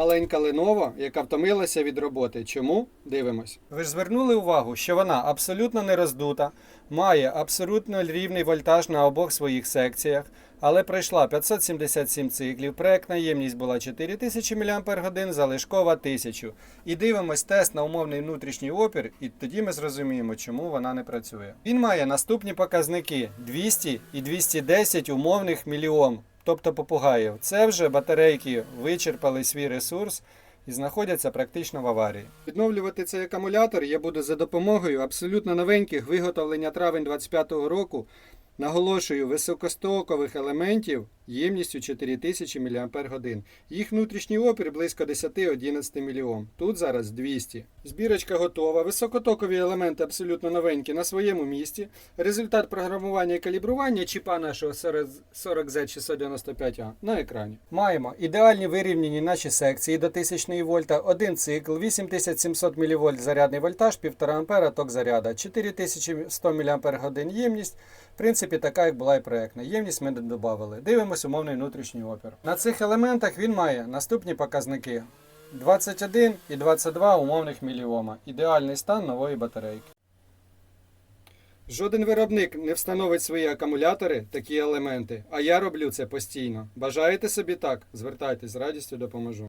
Маленька Lenovo, яка втомилася від роботи. Чому? Дивимось. Ви ж звернули увагу, що вона абсолютно не роздута, має абсолютно рівний вольтаж на обох своїх секціях, але пройшла 577 циклів. Проектна ємність була 4000 мАч, залишкова 1000. І дивимось тест на умовний внутрішній опір, і тоді ми зрозуміємо, чому вона не працює. Він має наступні показники: 200 і 210 умовних міліом тобто попугаїв. Це вже батарейки вичерпали свій ресурс і знаходяться практично в аварії. Відновлювати цей акумулятор я буду за допомогою абсолютно новеньких виготовлення травень 25-го року. Наголошую, високостокових елементів ємністю 4000 мАч. Їх внутрішній опір близько 10-11 мільйон. Тут зараз 200. Збірочка готова. Високотокові елементи абсолютно новенькі на своєму місці. Результат програмування і калібрування чіпа нашого 40Z695A на екрані. Маємо ідеальні вирівняні наші секції до 1000 вольта, один цикл, 8700 мВ зарядний вольтаж, 1,5 А ток заряда, 4100 мАч ємність. В принципі, така, як була і проектна. Ємність ми не додавали. Дивимось умовний внутрішній опір. На цих елементах він має наступні показники: 21 і 22 умовних міліома. Ідеальний стан нової батарейки. Жоден виробник не встановить свої акумулятори, такі елементи, а я роблю це постійно. Бажаєте собі так? Звертайтесь з радістю допоможу.